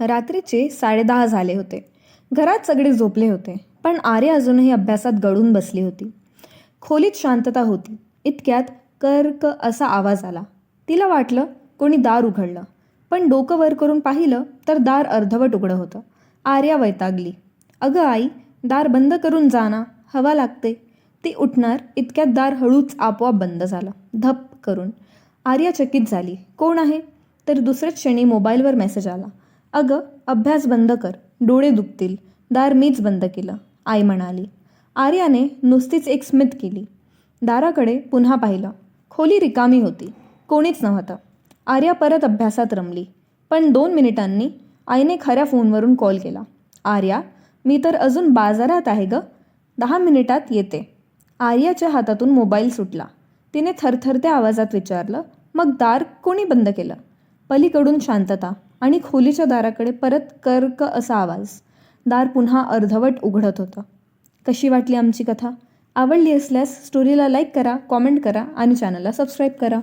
रात्रीचे साडेदहा झाले होते. घरात सगळे झोपले होते पण आर्य अजूनही अभ्यासात गळून बसली होती. खोलीत शांतता होती. इतक्यात कर्क असा आवाज आला. तिला वाटलं कोणी दार उघडलं. पण डोकं वर करून पाहिलं तर दार अर्धवट उघडं होतं. आर्या वैतागली. अगं आई दार बंद करून जा ना हवा लागते. ती उठणार इतक्यात दार हळूच आपोआप बंद झालं. धप करून. आर्या चकित झाली. कोण आहे? तर दुसऱ्याच क्षणी मोबाईलवर मेसेज आला. अगं अभ्यास बंद कर. डोळे दुखतील. दार मीच बंद केलं. आई म्हणाली. आर्याने नुसतीच एक स्मित केली. दाराकडे पुन्हा पाहिलं. खोली रिकामी होती. कोणीच नव्हतं. आर्या परत अभ्यासात रमली. पण दोन मिनिटांनी आईने खऱ्या फोनवरून कॉल केला. आर्या मी तर अजून बाजारात आहे ग. दहा मिनिटात येते. आर्याच्या हातातून मोबाईल सुटला. तिने थरथरत्या आवाजात विचारलं. मग दार कोणी बंद केलं? पलीकडून शांतता आणि खोलीच्या दाराकडे परत कर्क असा आवाज. दार पुन्हा अर्धवट उघडत होतं. कशी वाटली आमची कथा? आवडली असल्यास स्टोरीला लाईक करा कॉमेंट करा आणि चॅनलला सबस्क्राईब करा.